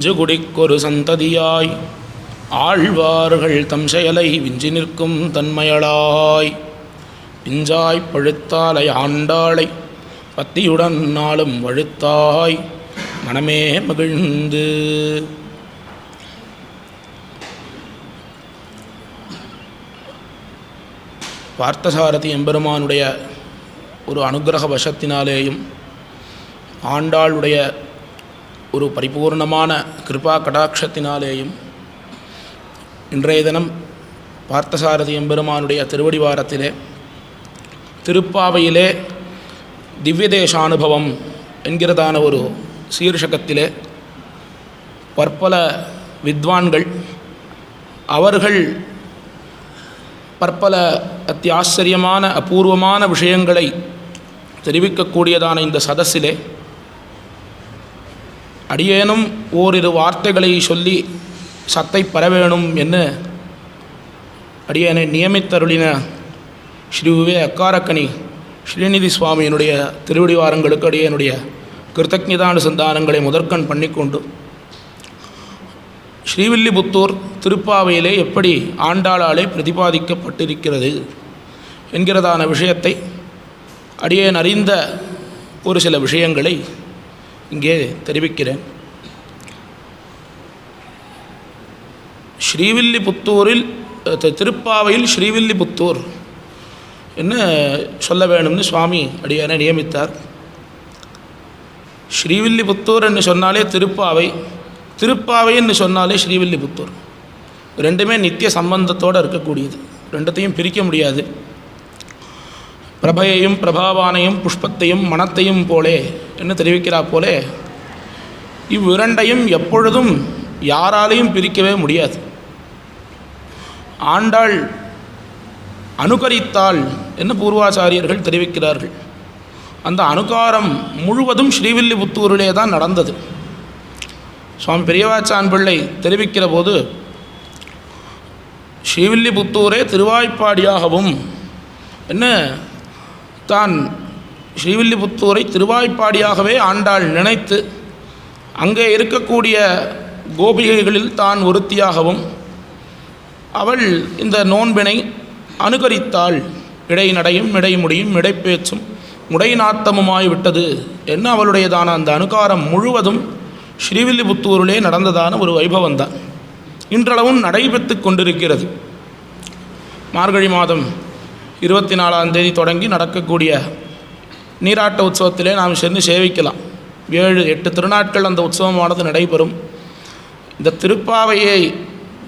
ஜுகுடிக்கொரு சந்ததியாய். ஆழ்வார்கள் தம் செயலை விஞ்சி நிற்கும் தன்மையளாய். பிஞ்சாய் பழுத்தாலை ஆண்டாளை பத்தியுடன் நாளும் வழுத்தாய். மனமே மகிழ்ந்து. பார்த்தசாரதி எம்பெருமானுடைய ஒரு அனுக்கிரக வசத்தினாலேயும் ஆண்டாளுடைய ஒரு பரிபூர்ணமான கிருபா கடாட்சத்தினாலேயும் இன்றைய தினம் பார்த்தசாரதி எம்பெருமானுடைய திருவடிவாரத்திலே திருப்பாவையிலே திவ்யதேசானுபவம் என்கிறதான ஒரு சீர்ஷகத்திலே பற்பல வித்வான்கள் அவர்கள் பற்பல அத்தியாச்சரியமான அபூர்வமான விஷயங்களை தெரிவிக்கக்கூடியதான இந்த சதஸிலே அடியேனும் ஓரிரு வார்த்தைகளை சொல்லி சத்தை பெறவேணும் என்று அடியேனை நியமித்தருளின ஸ்ரீ விவே அக்காரக்கணி ஸ்ரீநிதி சுவாமியினுடைய திருவடிவாரங்களுக்கு அடியேனுடைய கிருத்தஜதானுசந்தானங்களை முதற்கண் பண்ணிக்கொண்டு ஸ்ரீவில்லிபுத்தூர் திருப்பாவையிலே எப்படி ஆண்டாளாலே பிரதிபாதிக்கப்பட்டிருக்கிறது என்கிறதான விஷயத்தை அடியேன் அறிந்த ஒரு சில விஷயங்களை இங்கே தெரிவிக்கிறேன். ஸ்ரீவில்லிபுத்தூரில் திருப்பாவையில் ஸ்ரீவில்லிபுத்தூர். என்ன சொல்ல வேணும்னு சுவாமி அடியானை நியமித்தார். ஸ்ரீவில்லிபுத்தூர் என்று சொன்னாலே திருப்பாவை திருப்பாவை என்று சொன்னாலே ஸ்ரீவில்லிபுத்தூர். ரெண்டுமே நித்திய சம்பந்தத்தோடு இருக்கக்கூடியது. ரெண்டத்தையும் பிரிக்க முடியாது. பிரபையையும் பிரபாவானையும் புஷ்பத்தையும் மனத்தையும் போலே என்று தெரிவிக்கிறா போலே இவ்விரண்டையும் எப்பொழுதும் யாராலையும் பிரிக்கவே முடியாது. ஆண்டாள் அனுகரித்தாள் என்று பூர்வாச்சாரியர்கள் தெரிவிக்கிறார்கள். அந்த அனுகாரம் முழுவதும் ஸ்ரீவில்லிபுத்தூரிலே தான் நடந்தது. சுவாமி பெரியவாச்சான் பிள்ளை தெரிவிக்கிற போது ஸ்ரீவில்லிபுத்தூரே திருவாய்ப்பாடியாகவும் என்ன தான் ஸ்ரீவில்லிபுத்தூரை திருவாய்ப்பாடியாகவே ஆண்டாள் நினைத்து அங்கே இருக்கக்கூடிய கோபிகைகளில் தான் ஒருத்தியாகவும் அவள் இந்த நோன்பினை அனுகரித்தாள். இடைநடையும் இடைமுடியும் இடைப்பேச்சும் முடைநாத்தமுமாய் விட்டது என்ன அவளுடையதான அந்த அனுகாரம்? முழுவதும் ஸ்ரீவில்லிபுத்தூரிலே நடந்ததான ஒரு வைபவம்தான். இன்றளவும் நடைபெற்று கொண்டிருக்கிறது. மார்கழி மாதம் இருபத்தி நாலாம் தேதி தொடங்கி நடக்கக்கூடிய நீராட்ட உற்சவத்திலே நாம் சேர்ந்து சேவிக்கலாம். ஏழு எட்டு திருநாட்கள் அந்த உற்சவமானது நடைபெறும். இந்த திருப்பாவையை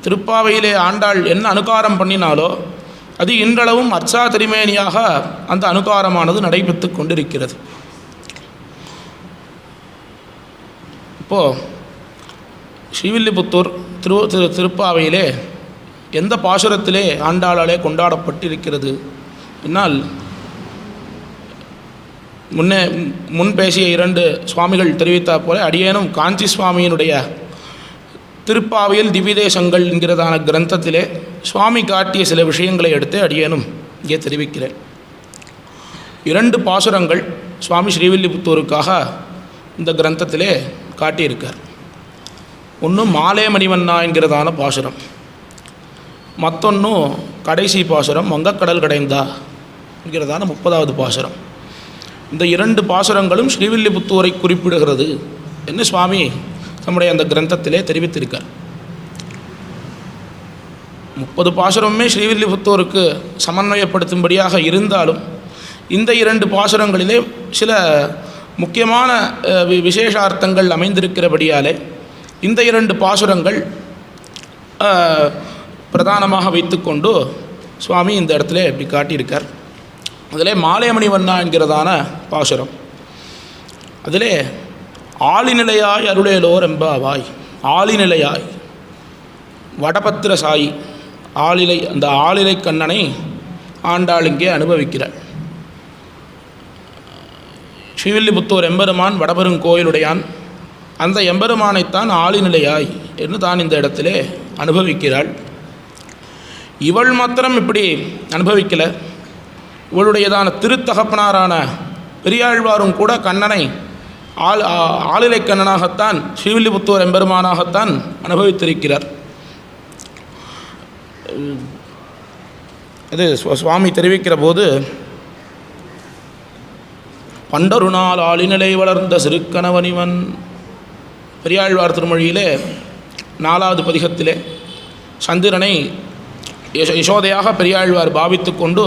திருப்பாவையிலே ஆண்டாள் என்ன அனுகாரம் பண்ணினாலோ அது இன்றளவும் அர்ச்சா திருமேனியாக அந்த அனுகாரமானது நடைபெற்று கொண்டிருக்கிறது. இப்போது ஸ்ரீவில்லிபுத்தூர் திரு திரு திருப்பாவையிலே எந்த பாசுரத்திலே ஆண்டாளாலே கொண்டாடப்பட்டிருக்கிறது? பின்னால் முன்னே முன் பேசிய இரண்டு சுவாமிகள் தெரிவித்தா போல அடியேனும் காஞ்சி சுவாமியினுடைய திருப்பாவையில் திவிதேசங்கள் என்கிறதான கிரந்தத்திலே சுவாமி காட்டிய சில விஷயங்களை எடுத்து அடியேனும் இங்கே தெரிவிக்கிறேன். இரண்டு பாசுரங்கள் சுவாமி ஸ்ரீவில்லிபுத்தூருக்காக இந்த கிரந்தத்திலே காட்டியிருக்கார். ஒன்று மாலே மணிவண்ணா என்கிறதான பாசுரம். மற்றொன்னும் கடைசி பாசுரம் வங்கக்கடல் கடைந்தா. என்கிறதான முப்பதாவது பாசுரம். இந்த இரண்டு பாசுரங்களும் ஸ்ரீவில்லிபுத்தூரை குறிப்பிடுகிறது. என்று சுவாமி? நம்முடைய அந்த கிரந்தத்திலே தெரிவித்திருக்கார். முப்பது பாசுரமுமே ஸ்ரீவில்லிபுத்தூருக்கு சமன்வயப்படுத்தும்படியாக இருந்தாலும் இந்த இரண்டு பாசுரங்களிலே சில முக்கியமான விசேஷார்த்தங்கள் அமைந்திருக்கிறபடியாலே இந்த இரண்டு பாசுரங்கள் பிரதானமாக வைத்துக்கொண்டு சுவாமி இந்த இடத்துல இப்படி காட்டியிருக்கார். அதிலே மாலையமணி வண்ணா என்கிறதான பாசுரம். அதிலே ஆளிநிலையாய் அருளேலோர் எம்பாவாய் ஆளிநிலையாய். வடபத்திர சாயி ஆளிலை அந்த ஆளிலை கண்ணனை ஆண்டாள் இங்கே அனுபவிக்கிறார். ஸ்ரீவில்லிபுத்தூர் எம்பெருமான் வடபெருங்கோயிலுடையான் அந்த எம்பெருமானைத்தான் ஆளிநிலையாய் என்று தான் இந்த இடத்திலே அனுபவிக்கிறாள். இவள் மாத்திரம் இப்படி அனுபவிக்கலை. இவளுடையதான திருத்தகப்பனாரான பெரியாழ்வாரும் கூட கண்ணனை ஆள் ஆளிலை கண்ணனாகத்தான் ஸ்ரீவில்லிபுத்தூர் எம்பெருமானாகத்தான் அனுபவித்திருக்கிறார். இது சுவாமி தெரிவிக்கிற போது பண்டொரு நாள் ஆளிநிலை வளர்ந்த சிறுக்கணவனிவன். பெரியாழ்வார் திருமொழியிலே நாலாவது பதிகத்திலே சந்திரனை யசோதையாக பெரியாழ்வார் பாவித்து கொண்டு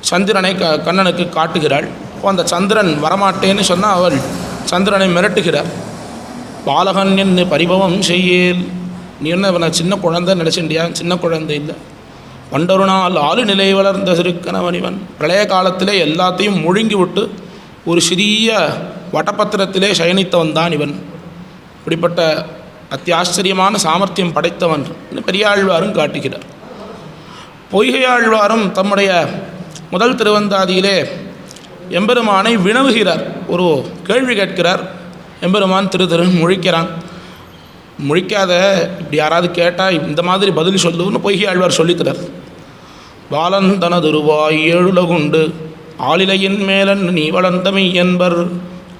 சந்திரனை க கண்ணனுக்கு காட்டுகிறாள். இப்போ அந்த சந்திரன் வரமாட்டேன்னு சொன்னால் அவள் சந்திரனை மிரட்டுகிறார் பாலகன் என்று பரிபவம் செய்யேல். நீ என்ன இவனை சின்ன குழந்தை நினச்சிண்டியா சின்ன குழந்தை இல்லை. பண்டொரு நாள் ஆளு நிலை வளர்ந்த சிறுக்கணவனிவன் பிரளய காலத்திலே எல்லாத்தையும் முழுங்கி விட்டு ஒரு சிறிய வட்டப்பத்திரத்திலே சயனித்தவன் தான் இவன். இப்படிப்பட்ட அத்தியாச்சரியமான சாமர்த்தியம் படைத்தவன். பெரியாழ்வாரும் காட்டுகிறார். பொய்கையாழ்வாரும் தம்முடைய முதல் திருவந்தாதியிலே எம்பெருமானை வினவுகிறார். ஒரு கேள்வி கேட்கிறார். எம்பெருமான் திரு திரு முழிக்கிறான். முழிக்காத இப்படி யாராவது கேட்டால் இந்த மாதிரி பதில் சொல்லுன்னு பொய்கை ஆழ்வார் சொல்லித்தரார். பாலன் தனதுருவாய் ஏழுலகுண்டு ஆளிலையின் மேலன் நீ வளர்ந்தமை என்பர்.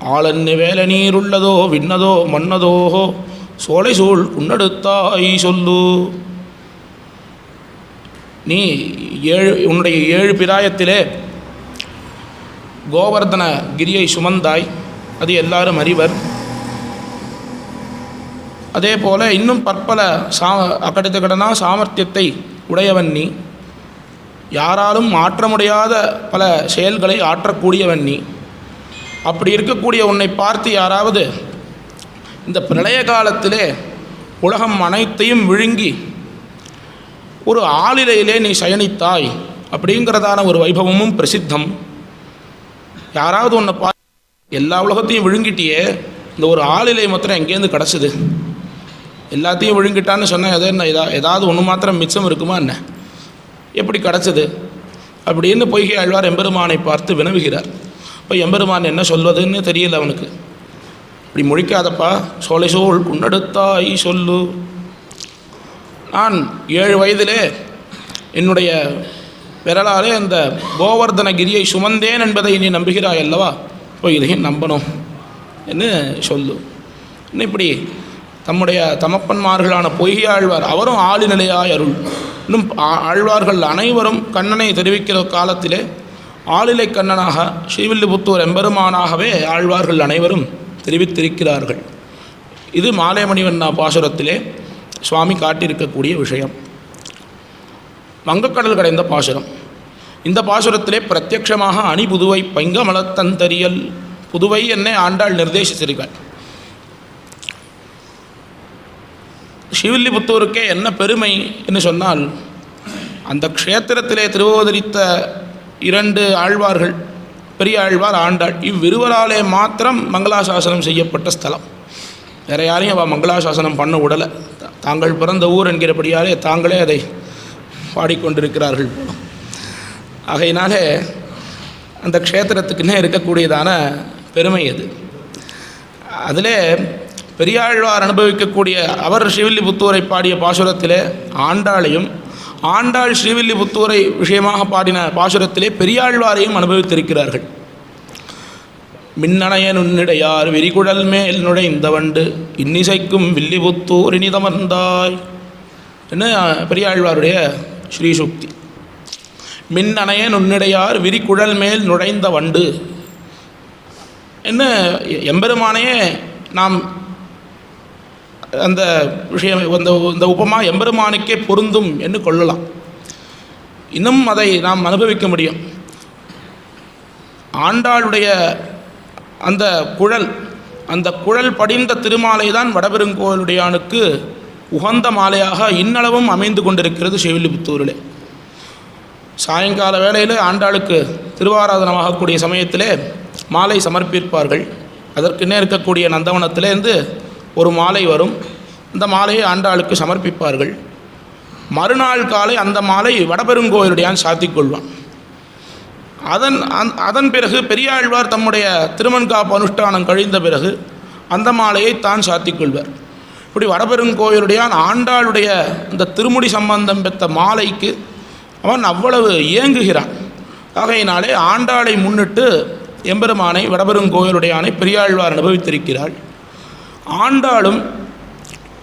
ஆளன் வேல நீருள்ளதோ விண்ணதோ மன்னதோஹோ சோலை சூழ் உன்னெடுத்தாய் சொல்லு. நீ ஏழு உன்னுடைய ஏழு பிராயத்திலே கோவர்தன கிரியை சுமந்தாய். அது எல்லாரும் அறிவர். அதே போல இன்னும் பற்பல சா அக்கடித்த சாமர்த்தியத்தை உடையவன் நீ. யாராலும் மாற்ற முடியாத பல செயல்களை ஆற்றக்கூடியவன் நீ. அப்படி இருக்கக்கூடிய உன்னை பார்த்து யாராவது இந்த பிரளய காலத்திலே உலகம் அனைத்தையும் விழுங்கி ஒரு ஆளிலையிலே நீ சயனித்தாய் அப்படிங்கிறதான ஒரு வைபவமும் பிரசித்தம். யாராவது ஒன்றை பா எல்லா உலகத்தையும் விழுங்கிட்டியே இந்த ஒரு ஆளிலை மாத்திரம் எங்கேருந்து கிடச்சிது? எல்லாத்தையும் விழுங்கிட்டான்னு சொன்னால் எதோ என்ன எதா ஏதாவது ஒன்று மாத்திரம் மிச்சம் இருக்குமா என்ன? எப்படி கிடச்சிது? அப்படின்னு பொய்கை ஆழ்வார் எம்பெருமானை பார்த்து வினவுகிறார். இப்போ எம்பெருமான் என்ன சொல்வதுன்னு தெரியல அவனுக்கு. இப்படி முழிக்காதப்பா சோலை சோல் உன்னெடுத்தாய் சொல்லு. நான் ஏழு வயதிலே என்னுடைய விரலாலே அந்த கோவர்தனகிரியை சுமந்தேன் என்பதை நீ நம்புகிறாய் அல்லவா? போய் இதையும் நம்பணும் என்று சொல்லு. இன்னும் இப்படி தம்முடைய தமப்பன்மார்களான பொய்கையாழ்வார் அவரும் ஆளுநிலையாய் அருள். இன்னும் ஆ- ஆழ்வார்கள் அனைவரும் கண்ணனை தெரிவிக்கிற காலத்திலே ஆளிலை கண்ணனாக ஸ்ரீவில்லிபுத்தூர் எம்பெருமானாகவே ஆழ்வார்கள் அனைவரும் தெரிவித்திருக்கிறார்கள். இது மாலைமணிவண்ணா பாசுரத்திலே சுவாமி காட்டியிருக்கக்கூடிய விஷயம். வங்கக்கடல் கடைந்த பாசுரம். இந்த பாசுரத்திலே பிரத்யட்சமாக அணி புதுவை பைங்கமலத்தந்தரியல் புதுவை என்னை ஆண்டாள் நிர்தேசித்திருக்காள். ஸ்ரீவில்லிபுத்தூருக்கே என்ன பெருமை என்று சொன்னால் அந்த க்ஷேத்திரத்திலே திருவோதரித்த இரண்டு ஆழ்வார்கள் பெரிய ஆழ்வார் ஆண்டாள். இவ்விருவராலே மாத்திரம் மங்களாசாசனம் செய்யப்பட்ட ஸ்தலம். வேற யாரையும் அவள் மங்களாசாசனம் பண்ண விடலை தாங்கள் பிறந்த ஊர் என்கிறபடியாலே தாங்களே அதை பாடிக்கொண்டிருக்கிறார்கள். ஆகையினால அந்த க்ஷேத்திரத்துக்குன்னே இருக்கக்கூடியதான பெருமை அது. அதிலே பெரியாழ்வார் அனுபவிக்கக்கூடிய அவர் ஸ்ரீவில்லிபுத்தூரை பாடிய பாசுரத்திலே ஆண்டாளையும் ஆண்டாள் ஸ்ரீவில்லிபுத்தூரை விஷயமாக பாடின பாசுரத்திலே பெரியாழ்வாரையும் அனுபவித்திருக்கிறார்கள். மின்னணைய நுண்ணிடையார் விரிகுழல் மேல் நுழைந்த வண்டு இன்னிசைக்கும் வில்லிபுத்தூர் இனிதமர்ந்தாய் என்ன பெரியாழ்வாருடைய ஸ்ரீசுக்தி. மின்னணைய நுண்ணிடையார் விரிகுழல் மேல் நுழைந்த வண்டு என்ன எம்பெருமானையே நாம் அந்த விஷயம் அந்த இந்த உபமா எம்பெருமானுக்கே பொருந்தும் என்று கொள்ளலாம். இன்னும் அதை நாம் அனுபவிக்க முடியும். ஆண்டாளுடைய அந்த குழல் அந்த குழல் படிந்த திருமாலை தான் வடபெருங்கோளுடையானுக்கு உகந்த மாலையாக இன்னளவும் அமைந்து கொண்டிருக்கிறது செவிலிபுத்தூரிலே சாயங்கால வேளையில் ஆண்டாளுக்கு திருவாராதனமாகக்கூடிய சமயத்திலே மாலை சமர்ப்பிப்பார்கள். அதற்குன்னே இருக்கக்கூடிய நந்தவனத்திலேருந்து ஒரு மாலை வரும். அந்த மாலையை ஆண்டாளுக்கு சமர்ப்பிப்பார்கள். மறுநாள் காலை அந்த மாலை வடபெருங்கோயிலுடையான் சாத்திக் கொள்வான். அதன் அந் அதன் பிறகு பெரியாழ்வார் தம்முடைய திருமண்காப்பு அனுஷ்டானம் கழிந்த பிறகு அந்த மாலையை தான் சாத்திக்கொள்வார் இப்படி வடபெருங்கோயிலுடையான் ஆண்டாளுடைய இந்த திருமுடி சம்பந்தம் பெற்ற மாலைக்கு அவன் அவ்வளவு ஏங்குகிறான் ஆகையினாலே ஆண்டாளை முன்னிட்டு எம்பெருமானை வடபெருங்கோயிலுடையானை பெரியாழ்வார் அனுபவித்திருக்கிறாள். ஆண்டாளும்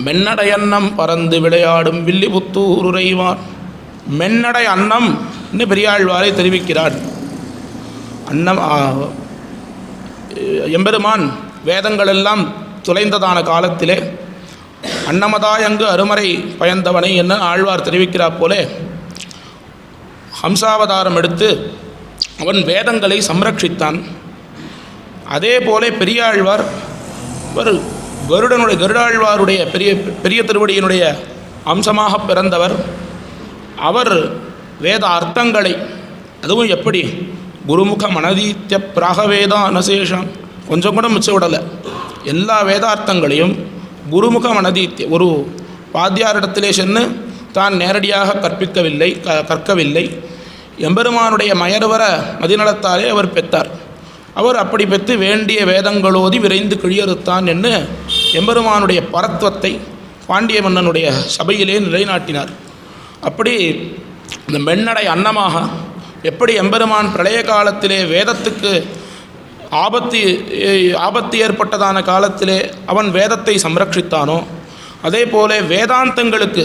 மென்னடை அன்னம் பறந்து விளையாடும் வில்லிபுத்தூர் உறைவார் மென்னடை அன்னம் என்று பெரியாழ்வாரை தெரிவிக்கிறார் அன்னம் எம்பெருமான் வேதங்களெல்லாம் துளைந்ததான காலத்திலே அன்னமதாயங்கு அருமறை பயந்தவனை என்ன ஆழ்வார் தெரிவிக்கிறார் போலே ஹம்சாவதாரம் எடுத்து அவன் வேதங்களை சம்ரட்சித்தான். அதே போல பெரியாழ்வார் ஒரு கருடனுடைய கருடாழ்வாருடைய பெரிய பெரிய திருவடியினுடைய அம்சமாக பிறந்தவர். அவர் வேத அர்த்தங்களை அதுவும் எப்படி குருமுக மனதீத்திய பிராகவேதா அனசேஷம் கொஞ்சம் கூட மிச்ச விடலை. எல்லா வேதார்த்தங்களையும் குருமுக மனதீத்திய ஒரு வாத்தியாரிடத்திலே சென்று தான் நேரடியாக கற்பிக்கவில்லை க கற்கவில்லை. எம்பெருமானுடைய மயர்வர மதிநலத்தாலே அவர் பெற்றார். அவர் அப்படி பெற்று வேண்டிய வேதங்களோதி விரைந்து கிழியறுத்தான் என்று எம்பெருமானுடைய பரத்துவத்தை பாண்டிய மன்னனுடைய சபையிலே நிலைநாட்டினார். அப்படி இந்த மென்னடை அன்னமாக எப்படி எம்பெருமான் பிரளய காலத்திலே வேதத்துக்கு ஆபத்து ஆபத்து ஏற்பட்டதான காலத்திலே அவன் வேதத்தை சம்ரட்சித்தானோ? அதே போல வேதாந்தங்களுக்கு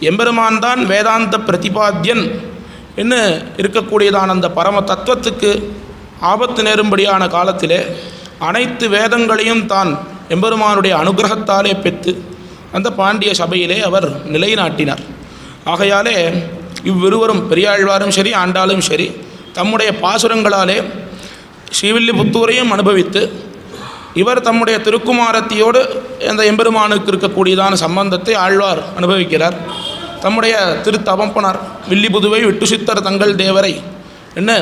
எம்பெருமான் தான் வேதாந்த பிரதிபாத்தியன் என்று இருக்கக்கூடியதான அந்த பரம தத்துவத்துக்கு ஆபத்து நேரும்படியான காலத்திலே அனைத்து வேதங்களையும் தான் எம்பெருமானுடைய அனுகிரகத்தாலே பெற்று அந்த பாண்டிய சபையிலே அவர் நிலைநாட்டினார். ஆகையாலே இவ்விருவரும் பெரியாழ்வாரும் சரி ஆண்டாலும் சரி தம்முடைய பாசுரங்களாலே ஸ்ரீவில்லிபுத்தூரையும் அனுபவித்து இவர் தம்முடைய திருக்குமாரத்தியோடு அந்த எம்பெருமானுக்கு இருக்கக்கூடியதான சம்பந்தத்தை ஆழ்வார் அனுபவிக்கிறார். தம்முடைய திருத்தவம்பனார் வில்லிபுதுவை விட்டுசித்தர் தங்கள் தேவரை என்ன?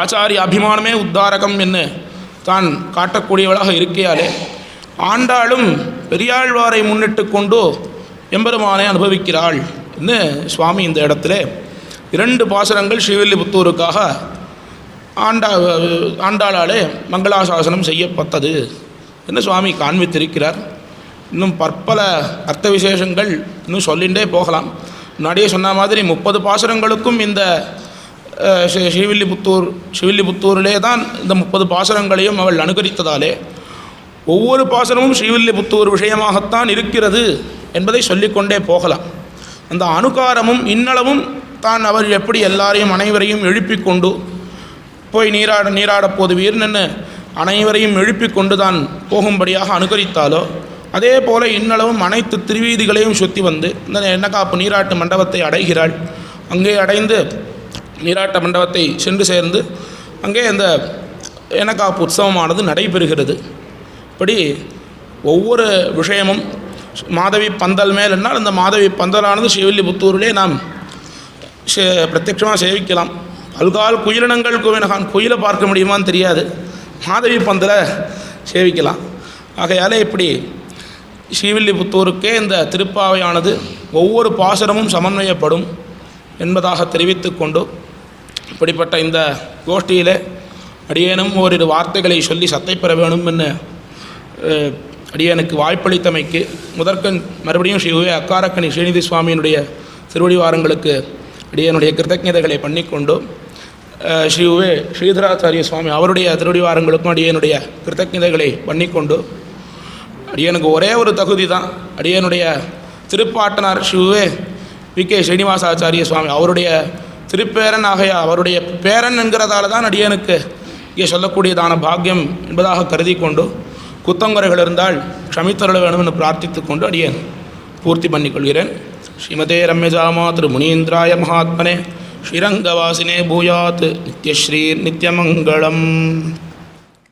ஆச்சாரிய அபிமானமே உத்தாரகம் என்று தான் காட்டக்கூடியவளாக இருக்கையாலே ஆண்டாளும் பெரியாழ்வாரை முன்னிட்டு கொண்டு எம்பெருமானை அனுபவிக்கிறாள். என்று சுவாமி இந்த இடத்துல இரண்டு பாசனங்கள் ஸ்ரீவில்லிபுத்தூருக்காக ஆண்டா ஆண்டாளாலே மங்களாசாசனம் செய்யப்பட்டது. என்று சுவாமி காண்பித்திருக்கிறார். இன்னும் பற்பல அர்த்த விசேஷங்கள் இன்னும் சொல்லிகிட்டே போகலாம். முன்னாடியே சொன்ன மாதிரி முப்பது பாசுரங்களுக்கும் இந்த ஸ்ரீவில்லிபுத்தூர் ஸ்ரீவில்லிபுத்தூரிலே தான் இந்த முப்பது பாசுரங்களையும் அவள் அனுகரித்ததாலே ஒவ்வொரு பாசனமும் ஸ்ரீவில்லிபுத்தூர் விஷயமாகத்தான் இருக்கிறது என்பதை சொல்லிக்கொண்டே போகலாம். அந்த அணுகாரமும் இன்னளவும் தான் அவர் எப்படி எல்லாரையும் அனைவரையும் எழுப்பி கொண்டு போய் நீராட நீராட போதுவீர் நின்று அனைவரையும் எழுப்பிக்கொண்டு தான் போகும்படியாக அனுகரித்தாலோ அதே போல இன்னளவும் அனைத்து திருவீதிகளையும் சுற்றி வந்து இந்த எண்ணக்காப்பு நீராட்டு மண்டபத்தை அடைகிறாள். அங்கே அடைந்து நீராட்ட மண்டபத்தை சென்று சேர்ந்து அங்கே அந்த எண்ணக்காப்பு உற்சவமானது நடைபெறுகிறது. இப்படி ஒவ்வொரு விஷயமும் மாதவி பந்தல் மேல் என்றால் அந்த மாதவி பந்தலானது ஸ்ரீவில்லிபுத்தூரிலே நாம் சே- பிரத்யட்சமாக சேவிக்கலாம். பல்கால் குயிலினங்கள் குவினகான் குயிலை பார்க்க முடியுமான்னு தெரியாது. மாதவி பந்தலை சேவிக்கலாம். ஆகையால் இப்படி ஸ்ரீவில்லிபுத்தூருக்கே இந்த திருப்பாவையானது ஒவ்வொரு பாசுரமும் சமன்வயப்படும் என்பதாக தெரிவித்து கொண்டு இப்படிப்பட்ட இந்த கோஷ்டியிலே அடியேனும் ஓரிரு வார்த்தைகளை சொல்லி சத்தை பெற வேணும் என்று அடியனுக்கு வாய்ப்பளித்தமைக்கு முதற்கண் மறுபடியும் ஸ்ரீ உவே அக்காரக்கணி ஸ்ரீநிதி சுவாமியினுடைய திருவடிவாரங்களுக்கு அடியனுடைய கிருத்தஜதைகளை பண்ணிக்கொண்டு ஸ்ரீ உவே ஸ்ரீதராச்சாரிய சுவாமி அவருடைய திருவடிவாரங்களுக்கும் அடியனுடைய கிருத்தஜதைகளை பண்ணிக்கொண்டு அடியனுக்கு ஒரே ஒரு தகுதி தான் அடியனுடைய திருப்பாட்டனார் ஸ்ரீவே வி. கே. ஸ்ரீனிவாசாச்சாரிய சுவாமி அவருடைய திருப்பேரன் ஆகைய அவருடைய பேரன் என்கிறதால தான் அடியனுக்கு இங்கே சொல்லக்கூடியதான பாக்கியம் என்பதாக கருதி கொண்டு குத்தங்குறைகள் இருந்தால் க்ஷமித்தருள வேணும் என்று பிரார்த்தித்துக் கொண்டு அடியேன். பூர்த்தி பண்ணிக்கொள்கிறேன். ஸ்ரீமதே ரம்யஜாமா திரு முனீந்திராய மகாத்மனே. ஸ்ரீரங்கவாசினே பூயாத். நித்யஸ்ரீர் நித்யமங்கலம்.